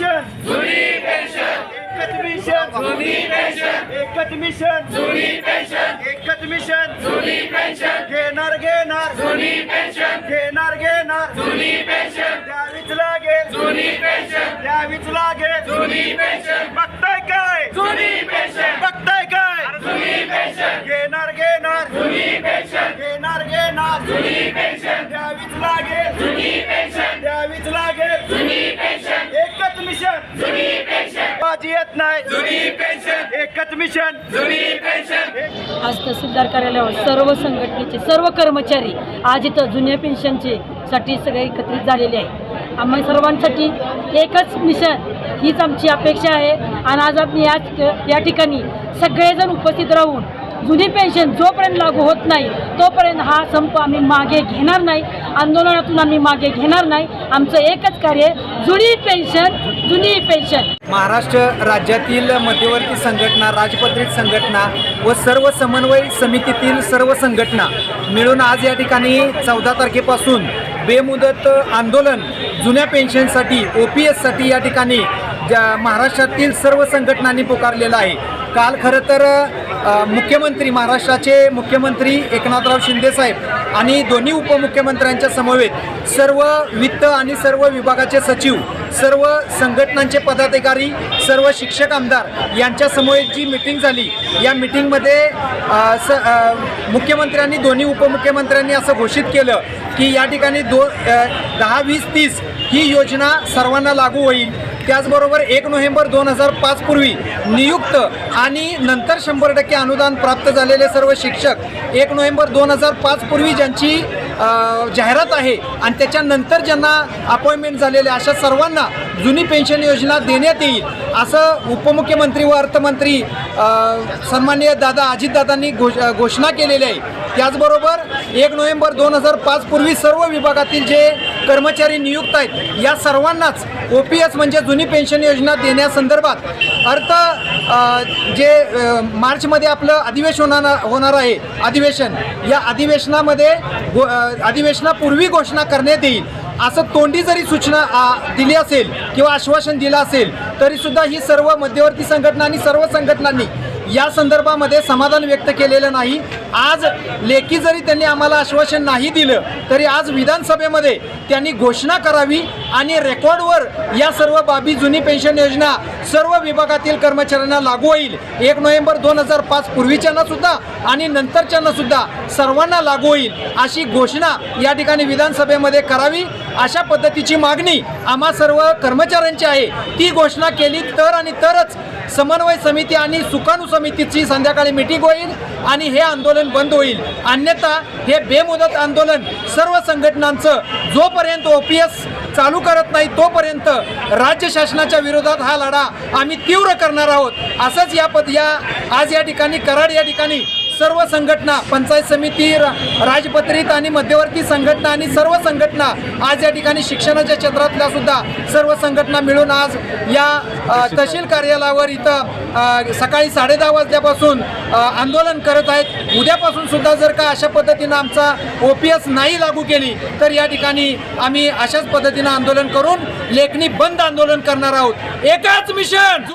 Pension जुनी pension एकच mission जुनी पेन्शन एकच मिशन जुनी पेन्शन घेणार घेणार जुनी पेन्शन घेणार घेणार जुनी पेन्शन द्यावीच लागेल जुनी पेन्शन द्यावीच लागेल जुनी पेन्शन बघताय काय जुनी पेन्शन बघताय काय जुनी पेन्शन घेणार घेणार जुनी पेन्शन घेणार घेणार जुनी पेन्शन द्यावीच लागेल जुनी पेन्शन बाजी येत नाही. जुनी पेन्शन. एकच मिशन. जुनी पेन्शन. आज तहसीलदार कार्यालयावर सर्व संघटनेचे सर्व कर्मचारी आज इथं जुन्या पेन्शनचे साठी सगळे एकत्रित झालेले आहे आम्हा सर्वांसाठी एकच मिशन हीच आमची अपेक्षा आहे. आणि आज आम्ही या या ठिकाणी सगळेजण उपस्थित राहून जुनी पेन्शन जोपर्यंत लागू होत नाही तोपर्यंत हा संप आम्ही मागे घेणार नाही. आंदोलनातून आम्ही मागे घेणार नाही. आमचं एकच कार्य आहे, जुनी पेन्शन जुनी पेन्शन महाराष्ट्र राज्यातील मध्यवर्ती संघटना राजपत्रित संघटना व सर्व समन्वय समितीतील सर्व संघटना मिळून आज या ठिकाणी चौदा तारखेपासून बेमुदत आंदोलन जुन्या पेन्शनसाठी ओ पी एससाठी या ठिकाणी ज्या महाराष्ट्रातील सर्व संघटनांनी पुकारलेलं आहे. काल खरं तर मुख्यमंत्री महाराष्ट्राचे मुख्यमंत्री एकनाथराव शिंदेसाहेब आणि दोन्ही उपमुख्यमंत्र्यांच्या समवेत सर्व वित्त आणि सर्व विभागाचे सचिव सर्व संघटनांचे पदाधिकारी सर्व शिक्षक आमदार यांच्यासमवेत जी मिटिंग झाली या मिटिंगमध्ये स मुख्यमंत्र्यांनी दोन्ही उपमुख्यमंत्र्यांनी असं घोषित केलं की या ठिकाणी दो दहा वीस तीस ही योजना सर्वांना लागू होईल. त्याचबरोबर एक नोव्हेंबर दोन हजार पाच पूर्वी नियुक्त आणि नंतर शंभर टक्के अनुदान प्राप्त झालेले सर्व शिक्षक एक नोव्हेंबर दोन हजार पाच पूर्वी ज्यांची जाहिरात आहे आणि त्याच्यानंतर ज्यांना अपॉइंटमेंट झालेले अशा सर्वांना जुनी पेन्शन योजना देण्यात येईल असं उपमुख्यमंत्री व अर्थमंत्री सन्माननीय दादा अजितदादांनी घोष घोषणा केलेली आहे. त्याचबरोबर एक नोव्हेंबर दोन हजार पाचपूर्वी सर्व विभागातील जे कर्मचारी नियुक्त आहेत या सर्वांनाच ओ पी एस म्हणजे जुनी पेन्शन योजना देण्यासंदर्भात अर्थ जे मार्चमध्ये आपलं अधिवेशन होणार होणार आहे अधिवेशन या अधिवेशनामध्ये गो अधिवेशनापूर्वी घोषणा करण्यात येईल. असं तोंडी जरी सूचना दिली असेल किंवा आश्वासन दिलं असेल तरीसुद्धा ही सर्व मध्यवर्ती संघटना आणि सर्व संघटनांनी या संदर्भामध्ये समाधान व्यक्त केलेलं नाही. आज लेखी जरी त्यांनी आम्हाला आश्वासन नाही दिलं तरी आज विधानसभेमध्ये त्यांनी घोषणा करावी आणि रेकॉर्डवर या सर्व बाबी जुनी पेन्शन योजना सर्व विभागातील कर्मचाऱ्यांना लागू होईल. एक नोव्हेंबर दोन हजार पाच पूर्वीच्यांना सुद्धा आणि नंतरच्यांना सुद्धा सर्वांना लागू होईल अशी घोषणा या ठिकाणी विधानसभेमध्ये करावी. अशा पद्धतीची मागणी आम्हा सर्व कर्मचाऱ्यांची आहे. ती घोषणा केली तर आणि तरच समन्वय समिती आणि सुकाणू समितीची संध्याकाळी मिटिंग होईल आणि हे आंदोलन बंद होईल. अन्यथा हे बेमुदत आंदोलन सर्व संघटनांचं जोपर्यंत ओ पी एस चालू करत नाही तोपर्यंत राज्य शासनाच्या विरोधात हा लढा आम्ही तीव्र करणार आहोत. असंच या पद या आज या ठिकाणी कराड या ठिकाणी सर्व संघटना पंचायत समिती रा- राजपत्रित आणि मध्यवर्ती संघटना आणि सर्व संघटना आज या ठिकाणी शिक्षणाच्या क्षेत्रातल्या सुद्धा सर्व संघटना मिळून आज या तहसील कार्यालयावर इथं सकाळी साडे दहा वाजल्यापासून आंदोलन करत आहेत. उद्यापासून सुद्धा जर का अशा पद्धतीनं आमचा ओ पी एस नाही लागू केली तर या ठिकाणी आम्ही अशाच पद्धतीनं आंदोलन करून लेखणी बंद आंदोलन करणार आहोत. एकाच मिशन